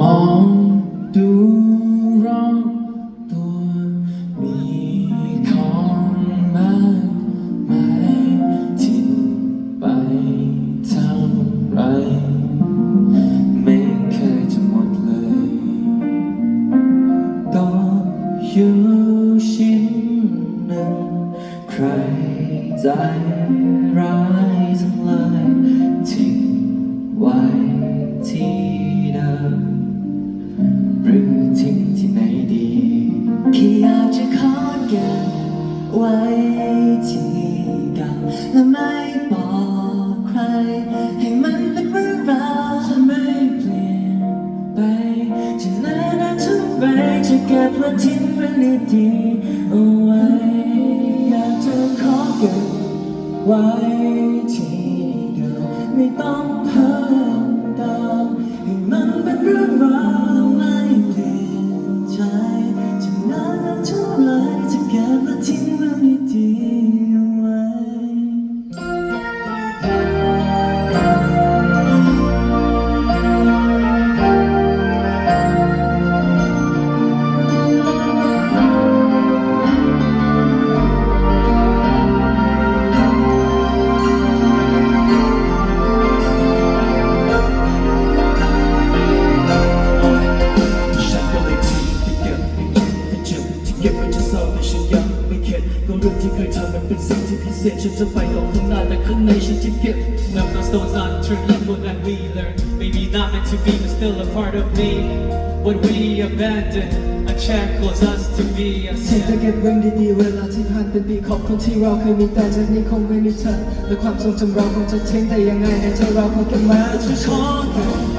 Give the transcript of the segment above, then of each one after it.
มองดูรอบตัวมีของมากมายทิ้งไปเท่าไร ไม่เคยจะหมดเลยต่อยู่ชิ้นหนึ่ง ใครใจร้ายทั้งหลาย ให้มันเป็นเรื่องราวจะไม่เปลี่ยนไปจะนานานทุกไรจะเก็บและทิ้งเรื่องดีๆเอาไว้อยากจะขอเก็บไว้ที่เดิมไม่ต้อง เคยทำมันเป็นสิ่งที่พิเศษฉันจะไปต่อข้างหน้าแต่ข้างในฉันที่เก็บ Left no stones unturned, look what that we learned. Maybe not meant to be, but still a part of me. What we abandoned, a check was us to be a ฉันจะเก็บเรื่องดีๆเวลาที่ผ่านเป็นปีขอบคนที่เราเคยมีแต่จากนี้คงไม่มีเธอและความทรงจำเราคงจะทิ้งแต่ยังไงในใจเราคงเก็บไว้จะขอเ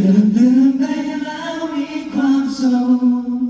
เรื่องลืมไปแล้วมีความสุข